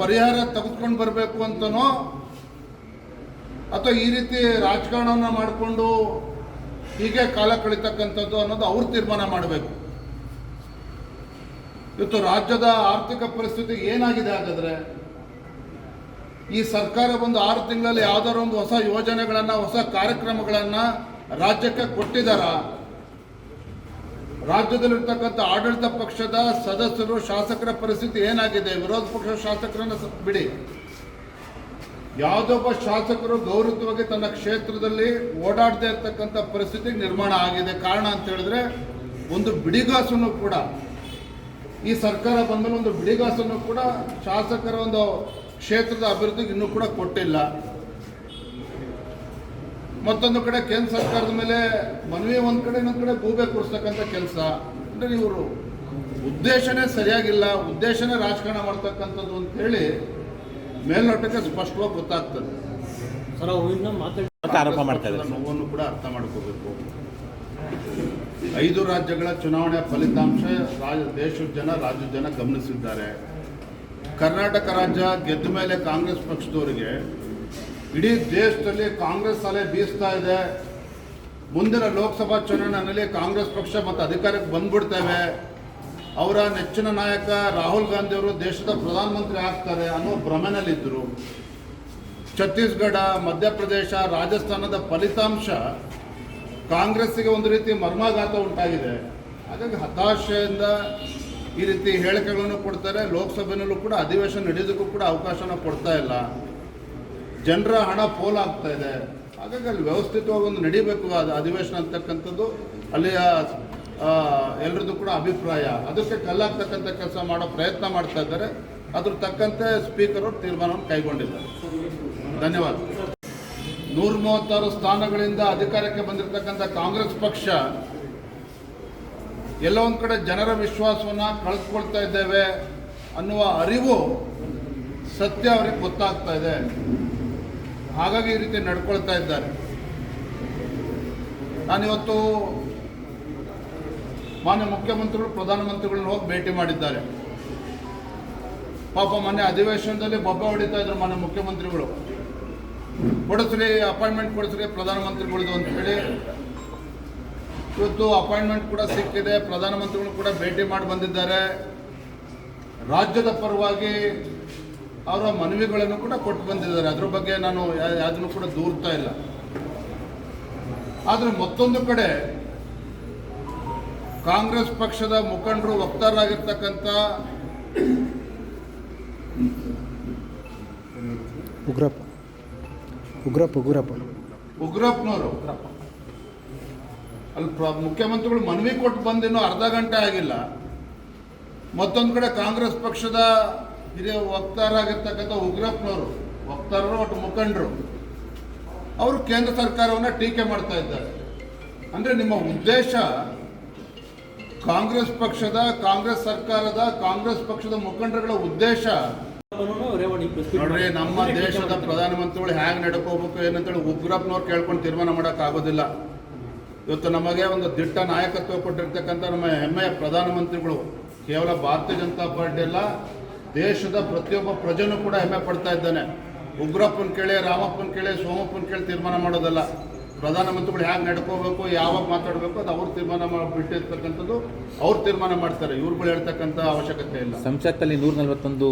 ಪರಿಹಾರ ತೆಗೆದುಕೊಂಡು ಬರಬೇಕು ಅಂತನೋ? ಅಥವಾ ಈ ರೀತಿ ರಾಜಕಾರಣವನ್ನು ಮಾಡಿಕೊಂಡು ಹೀಗೆ ಕಾಲ ಕಳೀತಕ್ಕಂಥದ್ದು ಅನ್ನೋದು ಅವ್ರು ತೀರ್ಮಾನ ಮಾಡಬೇಕು. ಇವತ್ತು ರಾಜ್ಯದ ಆರ್ಥಿಕ ಪರಿಸ್ಥಿತಿ ಏನಾಗಿದೆ ಹಾಗಾದ್ರೆ? ಈ ಸರ್ಕಾರ ಒಂದು ಆರು ತಿಂಗಳಲ್ಲಿ ಯಾವ್ದಾದ್ರು ಒಂದು ಹೊಸ ಯೋಜನೆಗಳನ್ನ, ಹೊಸ ಕಾರ್ಯಕ್ರಮಗಳನ್ನ ರಾಜ್ಯಕ್ಕೆ ಕೊಟ್ಟಿದಾರ ರಾಜ್ಯದಲ್ಲಿರ್ತಕ್ಕಂಥ ಆಡಳಿತ ಪಕ್ಷದ ಸದಸ್ಯರು, ಶಾಸಕರ ಪರಿಸ್ಥಿತಿ ಏನಾಗಿದೆ? ವಿರೋಧ ಪಕ್ಷದ ಶಾಸಕರನ್ನ ಬಿಡಿ. ಯಾವುದೊಬ್ಬ ಶಾಸಕರು ಗೌರವವಾಗಿ ತನ್ನ ಕ್ಷೇತ್ರದಲ್ಲಿ ಓಡಾಡದೇ ಇರ್ತಕ್ಕಂಥ ಪರಿಸ್ಥಿತಿ ನಿರ್ಮಾಣ ಆಗಿದೆ. ಕಾರಣ ಅಂತ ಹೇಳಿದ್ರೆ, ಒಂದು ಬಿಡಿಗಾಸನ್ನು ಕೂಡ, ಈ ಸರ್ಕಾರ ಬಂದ್ಮೇಲೆ ಒಂದು ಬಿಡಿಗಾಸನ್ನು ಕೂಡ ಶಾಸಕರ ಒಂದು ಕ್ಷೇತ್ರದ ಅಭಿವೃದ್ಧಿಗೆ ಇನ್ನೂ ಕೂಡ ಕೊಟ್ಟಿಲ್ಲ. ಮತ್ತೊಂದು ಕಡೆ ಕೇಂದ್ರ ಸರ್ಕಾರದ ಮೇಲೆ ಮನವಿ ಒಂದು ಕಡೆ ಇನ್ನೊಂದು ಕಡೆ ಗೂಬೆ ಕೂರಿಸ್ತಕ್ಕಂಥ ಕೆಲಸ. ಅಂದರೆ ಇವರು ಉದ್ದೇಶನೇ ಸರಿಯಾಗಿಲ್ಲ ಉದ್ದೇಶನೇ ರಾಜಕಾರಣ ಮಾಡ್ತಕ್ಕಂಥದ್ದು ಅಂತ ಹೇಳಿ ಮೇಲ್ನೋಟಕ್ಕೆ ಸ್ಪಷ್ಟವಾಗಿ ಗೊತ್ತಾಗ್ತದೆ. ಸರ್ ಅವ್ರು ಇನ್ನೂ ಮಾತಾಡಿ ಆರೋಪ ಮಾಡ್ತಾ ಇದ್ದಾರೆ. ನೋವನ್ನು ಕೂಡ ಅರ್ಥ ಮಾಡ್ಕೋಬೇಕು. ಐದು ರಾಜ್ಯಗಳ ಚುನಾವಣೆ ಫಲಿತಾಂಶ ರಾಜ ದೇಶದ ಜನ ರಾಜ್ಯದ ಜನ ಗಮನಿಸಿದ್ದಾರೆ. ಕರ್ನಾಟಕ ರಾಜ್ಯ ಗೆದ್ದ ಮೇಲೆ ಕಾಂಗ್ರೆಸ್ ಪಕ್ಷದವರಿಗೆ ಇಡೀ ದೇಶದಲ್ಲಿ ಕಾಂಗ್ರೆಸ್ ಅಲೆ ಬೀಸ್ತಾ ಇದೆ. ಮುಂದಿನ ಲೋಕಸಭಾ ಚುನಾವಣೆಯಲ್ಲಿ ಕಾಂಗ್ರೆಸ್ ಪಕ್ಷ ಮತ್ತು ಅಧಿಕಾರಕ್ಕೆ ಬಂದ್ಬಿಡ್ತೇವೆ. ಅವರ ನೆಚ್ಚಿನ ನಾಯಕ ರಾಹುಲ್ ಗಾಂಧಿ ಅವರು ದೇಶದ ಪ್ರಧಾನಮಂತ್ರಿ ಆಗ್ತಾರೆ ಅನ್ನೋ ಭ್ರಮೆನಲ್ಲಿದ್ದರು ಛತ್ತೀಸ್ಗಢ, ಮಧ್ಯಪ್ರದೇಶ, ರಾಜಸ್ಥಾನದ ಫಲಿತಾಂಶ ಕಾಂಗ್ರೆಸ್ಸಿಗೆ ಒಂದು ರೀತಿ ಮರ್ಮಾಘಾತ ಉಂಟಾಗಿದೆ. ಹಾಗಾಗಿ ಹತಾಶೆಯಿಂದ ಈ ರೀತಿ ಹೇಳಿಕೆಗಳನ್ನು ಕೊಡ್ತಾರೆ. ಲೋಕಸಭೆಯಲ್ಲೂ ಕೂಡ ಅಧಿವೇಶನ ನಡೆಯೋದಕ್ಕೂ ಕೂಡ ಅವಕಾಶನ ಕೊಡ್ತಾ ಇಲ್ಲ. ಜನರ ಹಣ ಪೋಲಾಗ್ತಾ ಇದೆ. ಹಾಗಾಗಿ ಅಲ್ಲಿ ವ್ಯವಸ್ಥಿತವಾಗಿ ಒಂದು ನಡಿಬೇಕು ಅದು ಅಧಿವೇಶನ ಅಂತಕ್ಕಂಥದ್ದು. ಅಲ್ಲಿಯ ಎಲ್ಲರದ್ದು ಕೂಡ ಅಭಿಪ್ರಾಯ. ಅದಕ್ಕೆ ಕಲ್ಲಾಗ್ತಕ್ಕಂಥ ಕೆಲಸ ಮಾಡೋ ಪ್ರಯತ್ನ ಮಾಡ್ತಾ ಇದ್ದಾರೆ. ಅದ್ರ ತಕ್ಕಂತೆ ಸ್ಪೀಕರ್ ಅವರು ತೀರ್ಮಾನವನ್ನು ಕೈಗೊಂಡಿದ್ದಾರೆ. ಧನ್ಯವಾದ. ನೂರ ಮೂವತ್ತಾರು ಸ್ಥಾನಗಳಿಂದ ಅಧಿಕಾರಕ್ಕೆ ಬಂದಿರತಕ್ಕಂಥ ಕಾಂಗ್ರೆಸ್ ಪಕ್ಷ, ಎಲ್ಲ ಒಂದು ಕಡೆ ಜನರ ವಿಶ್ವಾಸವನ್ನ ಕಳೆದುಕೊಳ್ತಾ ಇದ್ದೇವೆ ಅನ್ನುವ ಅರಿವು ಸತ್ಯ ಅವ್ರಿಗೆ ಗೊತ್ತಾಗ್ತಾ ಇದೆ. ಹಾಗಾಗಿ ಈ ರೀತಿ ನಡ್ಕೊಳ್ತಾ ಇದ್ದಾರೆ. ನಾನಿವತ್ತು ಮಾನ್ಯ ಮುಖ್ಯಮಂತ್ರಿಗಳು ಪ್ರಧಾನಮಂತ್ರಿಗಳನ್ನ ಹೋಗಿ ಭೇಟಿ ಮಾಡಿದ್ದಾರೆ. ಪಾಪ ಮೊನ್ನೆ ಅಧಿವೇಶನದಲ್ಲಿ ಬೊಬ್ಬ ಹೊಡಿತಾ ಇದ್ರು ಮಾನ್ಯ ಮುಖ್ಯಮಂತ್ರಿಗಳು. ಕೊಡಿಸ್ರಿ, ಅಪಾಯಿಂಟ್ಮೆಂಟ್ ಕೊಡಿಸ್ರಿ ಪ್ರಧಾನಮಂತ್ರಿಗಳದು ಅಂತ ಹೇಳಿ. ಇವತ್ತು ಅಪಾಯಿಂಟ್ಮೆಂಟ್ ಕೂಡ ಸಿಕ್ಕಿದೆ ಪ್ರಧಾನಮಂತ್ರಿಗಳು ಕೂಡ ಭೇಟಿ ಮಾಡಿ ಬಂದಿದ್ದಾರೆ. ರಾಜ್ಯದ ಪರವಾಗಿ ಅವರ ಮನವಿಗಳನ್ನು ಕೂಡ ಕೊಟ್ಟು ಬಂದಿದ್ದಾರೆ. ಅದ್ರ ಬಗ್ಗೆ ನಾನು ಯಾವ್ದನ್ನು ಕೂಡ ದೂರ್ತಾ ಇಲ್ಲ. ಆದರೆ ಮತ್ತೊಂದು ಕಡೆ ಕಾಂಗ್ರೆಸ್ ಪಕ್ಷದ ಮುಖಂಡರು ವಕ್ತಾರರಾಗಿರ್ತಕ್ಕಂಥ ಉಗ್ರಪ್ಪ. ಉಗ್ರಪ್ಪ ಉಗ್ರಪ್ಪ. ಉಗ್ರಪ್ಪನವರು. ಅಲ್ಲಿ ಮುಖ್ಯಮಂತ್ರಿಗಳು ಮನವಿ ಕೊಟ್ಟು ಬಂದಿನ್ನೂ ಅರ್ಧ ಗಂಟೆ ಆಗಿಲ್ಲ. ಮತ್ತೊಂದು ಕಡೆ ಕಾಂಗ್ರೆಸ್ ಪಕ್ಷದ ಹಿರಿಯ ವಕ್ತಾರಾಗಿರ್ತಕ್ಕಂಥ ಉಗ್ರಪ್ಪನವರು, ವಕ್ತಾರರು ಒಟ್ಟು ಮುಖಂಡರು, ಅವರು ಕೇಂದ್ರ ಸರ್ಕಾರವನ್ನು ಟೀಕೆ ಮಾಡ್ತಾ ಇದ್ದಾರೆ. ಅಂದರೆ ನಿಮ್ಮ ಉದ್ದೇಶ ಕಾಂಗ್ರೆಸ್ ಪಕ್ಷದ, ಕಾಂಗ್ರೆಸ್ ಸರ್ಕಾರದ, ಕಾಂಗ್ರೆಸ್ ಪಕ್ಷದ ಮುಖಂಡರುಗಳ ಉದ್ದೇಶ? ನೋಡ್ರಿ, ನಮ್ಮ ದೇಶದ ಪ್ರಧಾನಮಂತ್ರಿಗಳು ಹೇಗೆ ನಡ್ಕೋಬೇಕು ಏನಂತೇಳಿ ಉಗ್ರಪ್ಪನವ್ರು ಕೇಳ್ಕೊಂಡು ತೀರ್ಮಾನ ಆಗೋದಿಲ್ಲ. ಇವತ್ತು ನಮಗೆ ಒಂದು ದಿಟ್ಟ ನಾಯಕತ್ವ ಕೊಟ್ಟಿರ್ತಕ್ಕಂಥ ನಮ್ಮ ಹೆಮ್ಮೆಯ ಪ್ರಧಾನಮಂತ್ರಿಗಳು, ಕೇವಲ ಭಾರತೀಯ ಜನತಾ ಪಾರ್ಟಿ ಅಲ್ಲ ದೇಶದ ಪ್ರತಿಯೊಬ್ಬ ಪ್ರಜೆನೂ ಕೂಡ ಹೆಮ್ಮೆ ಪಡ್ತಾ ಇದ್ದಾನೆ. ಉಗ್ರಪ್ಪನ ಕೇಳಿ, ರಾಮಪ್ಪನ ಕೇಳಿ, ಸೋಮಪ್ಪನ ಕೇಳಿ ತೀರ್ಮಾನ ಮಾಡೋದಲ್ಲ. ಪ್ರಧಾನಮಂತ್ರಿಗಳು ಹೇಗೆ ನಡ್ಕೋಬೇಕು, ಯಾವಾಗ ಮಾತಾಡಬೇಕು ಅದು ಅವ್ರು ತೀರ್ಮಾನ ಮಾಡಿ ಬಿಟ್ಟಿರ್ತಕ್ಕಂಥದ್ದು ಅವ್ರು ತೀರ್ಮಾನ ಮಾಡ್ತಾರೆ. ಇವ್ರುಗಳು ಹೇಳ್ತಕ್ಕಂಥ ಅವಶ್ಯಕತೆ ಇಲ್ಲ. ಸಂಸತ್ತಲ್ಲಿ ನೂರ ನಲವತ್ತೊಂದು